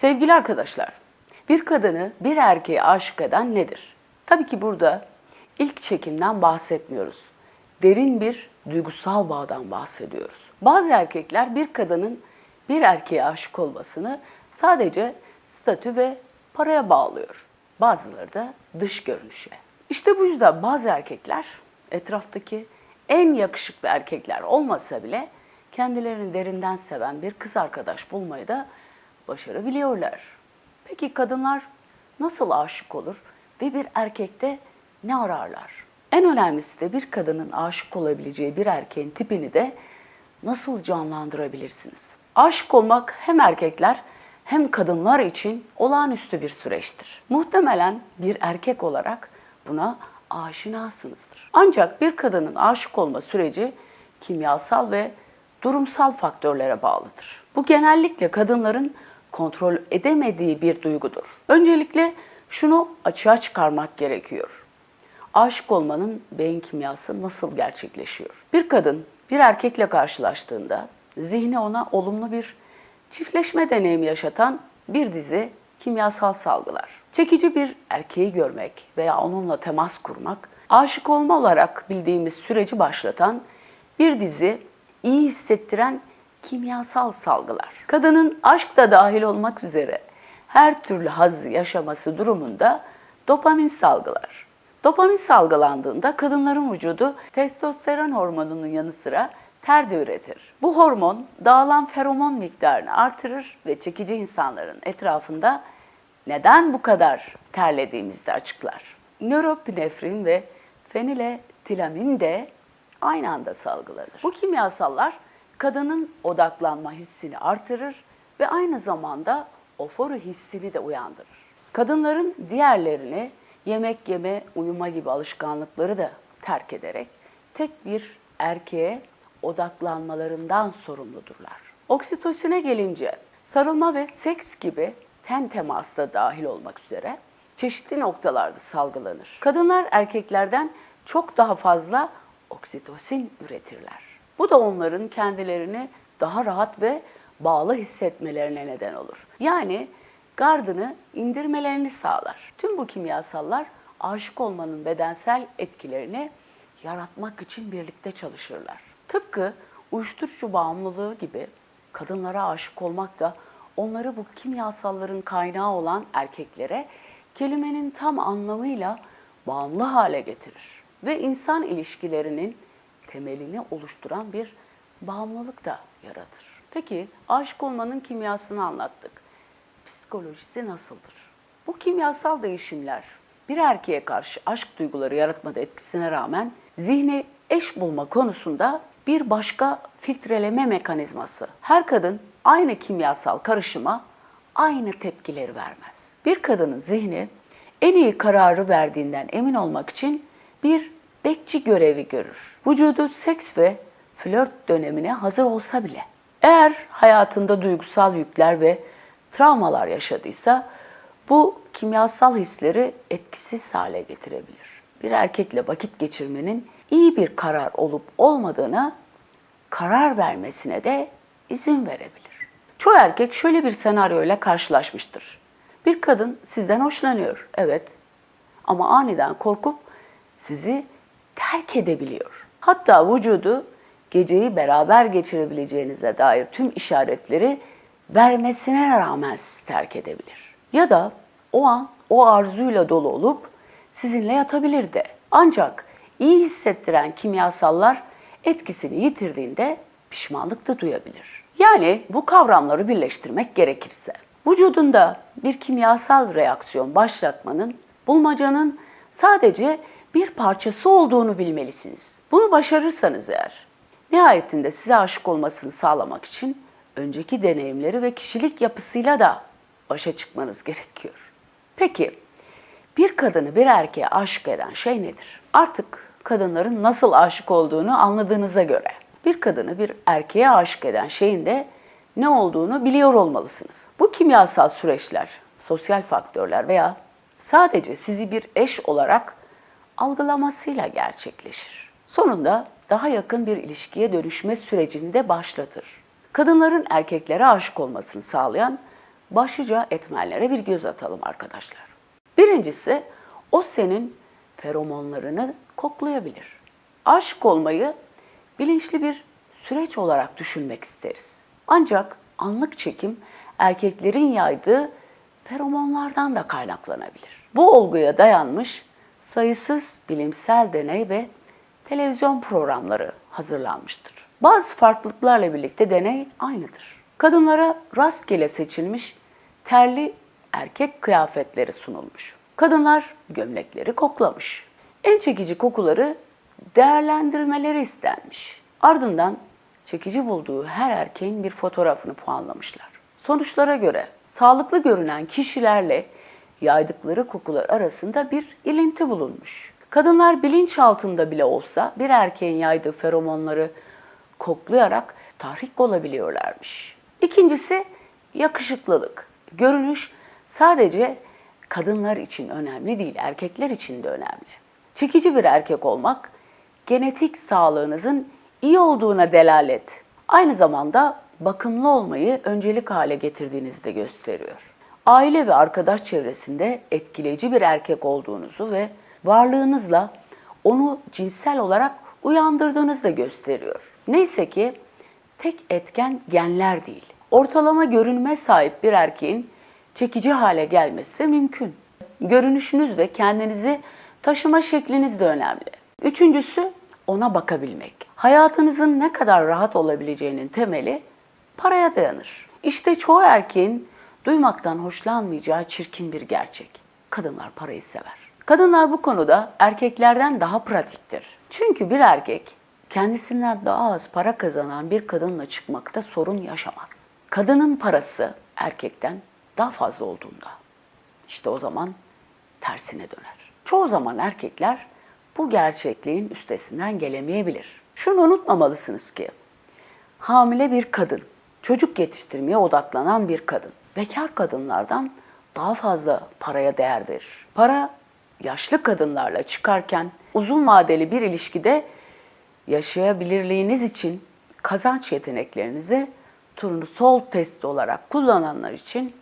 Sevgili arkadaşlar, bir kadını bir erkeğe aşık eden nedir? Tabii ki burada ilk çekimden bahsetmiyoruz. Derin bir duygusal bağdan bahsediyoruz. Bazı erkekler bir kadının bir erkeğe aşık olmasını sadece statü ve paraya bağlıyor. Bazıları da dış görünüşe. İşte bu yüzden bazı erkekler etraftaki en yakışıklı erkekler olmasa bile kendilerini derinden seven bir kız arkadaş bulmayı da başarabiliyorlar. Peki kadınlar nasıl aşık olur ve bir erkekte ne ararlar? En önemlisi de bir kadının aşık olabileceği bir erkeğin tipini de nasıl canlandırabilirsiniz? Aşık olmak hem erkekler hem kadınlar için olağanüstü bir süreçtir. Muhtemelen bir erkek olarak buna aşinasınızdır. Ancak bir kadının aşık olma süreci kimyasal ve durumsal faktörlere bağlıdır. Bu genellikle kadınların kontrol edemediği bir duygudur. Öncelikle şunu açığa çıkarmak gerekiyor. Aşık olmanın beyin kimyası nasıl gerçekleşiyor? Bir kadın bir erkekle karşılaştığında zihni ona olumlu bir çiftleşme deneyimi yaşatan bir dizi kimyasal salgılar. Çekici bir erkeği görmek veya onunla temas kurmak, aşık olma olarak bildiğimiz süreci başlatan bir dizi iyi hissettiren kimyasal salgılar. Kadının aşk da dahil olmak üzere her türlü hazzı yaşaması durumunda dopamin salgılar. Dopamin salgılandığında kadınların vücudu testosteron hormonunun yanı sıra ter de üretir. Bu hormon dağılan feromon miktarını artırır ve çekici insanların etrafında neden bu kadar terlediğimizi de açıklar. Nöropinefrin ve feniletilamin de aynı anda salgılanır. Bu kimyasallar kadının odaklanma hissini artırır ve aynı zamanda oforu hissini de uyandırır. Kadınların diğerlerini yemek yeme, uyuma gibi alışkanlıkları da terk ederek tek bir erkeğe odaklanmalarından sorumludurlar. Oksitosine gelince sarılma ve seks gibi ten teması da dahil olmak üzere çeşitli noktalarda salgılanır. Kadınlar erkeklerden çok daha fazla oksitosin üretirler. Bu da onların kendilerini daha rahat ve bağlı hissetmelerine neden olur. Yani gardını indirmelerini sağlar. Tüm bu kimyasallar aşık olmanın bedensel etkilerini yaratmak için birlikte çalışırlar. Tıpkı uyuşturucu bağımlılığı gibi kadınlara aşık olmak da onları bu kimyasalların kaynağı olan erkeklere kelimenin tam anlamıyla bağımlı hale getirir ve insan ilişkilerinin temelini oluşturan bir bağımlılık da yaratır. Peki aşık olmanın kimyasını anlattık. Psikolojisi nasıldır? Bu kimyasal değişimler bir erkeğe karşı aşk duyguları yaratmada etkisine rağmen zihni eş bulma konusunda bir başka filtreleme mekanizması. Her kadın aynı kimyasal karışıma aynı tepkileri vermez. Bir kadının zihni en iyi kararı verdiğinden emin olmak için bir bekçi görevi görür. Vücudu seks ve flört dönemine hazır olsa bile. Eğer hayatında duygusal yükler ve travmalar yaşadıysa bu kimyasal hisleri etkisiz hale getirebilir. Bir erkekle vakit geçirmenin iyi bir karar olup olmadığına karar vermesine de izin verebilir. Çoğu erkek şöyle bir senaryoyla karşılaşmıştır. Bir kadın sizden hoşlanıyor, evet. Ama aniden korkup sizi terk edebiliyor. Hatta vücudu geceyi beraber geçirebileceğinize dair tüm işaretleri vermesine rağmen terk edebilir. Ya da o an o arzuyla dolu olup sizinle yatabilir de. Ancak iyi hissettiren kimyasallar etkisini yitirdiğinde pişmanlık da duyabilir. Yani bu kavramları birleştirmek gerekirse vücudunda bir kimyasal reaksiyon başlatmanın bulmacanın sadece bir parçası olduğunu bilmelisiniz. Bunu başarırsanız eğer nihayetinde size aşık olmasını sağlamak için önceki deneyimleri ve kişilik yapısıyla da başa çıkmanız gerekiyor. Peki bir kadını bir erkeğe aşık eden şey nedir? Artık kadınların nasıl aşık olduğunu anladığınıza göre bir kadını bir erkeğe aşık eden şeyin de ne olduğunu biliyor olmalısınız. Bu kimyasal süreçler, sosyal faktörler veya sadece sizi bir eş olarak algılamasıyla gerçekleşir. Sonunda daha yakın bir ilişkiye dönüşme sürecini de başlatır. Kadınların erkeklere aşık olmasını sağlayan başlıca etmenlere bir göz atalım arkadaşlar. Birincisi o senin feromonlarını koklayabilir. Aşık olmayı bilinçli bir süreç olarak düşünmek isteriz. Ancak anlık çekim erkeklerin yaydığı feromonlardan da kaynaklanabilir. Bu olguya dayanmış sayısız bilimsel deney ve televizyon programları hazırlanmıştır. Bazı farklılıklarla birlikte deney aynıdır. Kadınlara rastgele seçilmiş terli erkek kıyafetleri sunulmuş. Kadınlar gömlekleri koklamış. En çekici kokuları değerlendirmeleri istenmiş. Ardından çekici bulduğu her erkeğin bir fotoğrafını puanlamışlar. Sonuçlara göre sağlıklı görünen kişilerle yaydıkları kokular arasında bir ilinti bulunmuş. Kadınlar bilinç altında bile olsa bir erkeğin yaydığı feromonları koklayarak tahrik olabiliyorlarmış. İkincisi yakışıklılık. Görünüş sadece kadınlar için önemli değil, erkekler için de önemli. Çekici bir erkek olmak genetik sağlığınızın iyi olduğuna delalet. Aynı zamanda bakımlı olmayı öncelik hale getirdiğinizi de gösteriyor. Aile ve arkadaş çevresinde etkileyici bir erkek olduğunuzu ve varlığınızla onu cinsel olarak uyandırdığınızı da gösteriyor. Neyse ki tek etken genler değil. Ortalama görünme sahip bir erkeğin çekici hale gelmesi mümkün. Görünüşünüz ve kendinizi taşıma şekliniz de önemli. Üçüncüsü ona bakabilmek. Hayatınızın ne kadar rahat olabileceğinin temeli paraya dayanır. İşte çoğu erkeğin duymaktan hoşlanmayacağı çirkin bir gerçek. Kadınlar parayı sever. Kadınlar bu konuda erkeklerden daha pratiktir. Çünkü bir erkek kendisinden daha az para kazanan bir kadınla çıkmakta sorun yaşamaz. Kadının parası erkekten daha fazla olduğunda işte o zaman tersine döner. Çoğu zaman erkekler bu gerçekliğin üstesinden gelemeyebilir. Şunu unutmamalısınız ki hamile bir kadın, çocuk yetiştirmeye odaklanan bir kadın, bekar kadınlardan daha fazla paraya değer verir. Para yaşlı kadınlarla çıkarken uzun vadeli bir ilişkide yaşayabilirliğiniz için kazanç yeteneklerinizi turnusol testi olarak kullananlar için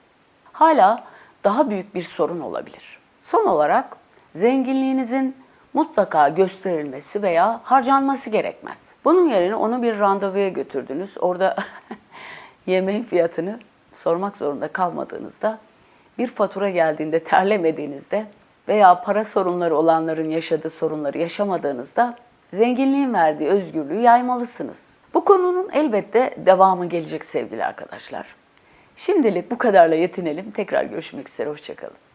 hala daha büyük bir sorun olabilir. Son olarak zenginliğinizin mutlaka gösterilmesi veya harcanması gerekmez. Bunun yerine onu bir randevuya götürdünüz. Orada yemeğin fiyatını sormak zorunda kalmadığınızda, bir fatura geldiğinde terlemediğinizde veya para sorunları olanların yaşadığı sorunları yaşamadığınızda zenginliğin verdiği özgürlüğü yaymalısınız. Bu konunun elbette devamı gelecek sevgili arkadaşlar. Şimdilik bu kadarla yetinelim. Tekrar görüşmek üzere. Hoşçakalın.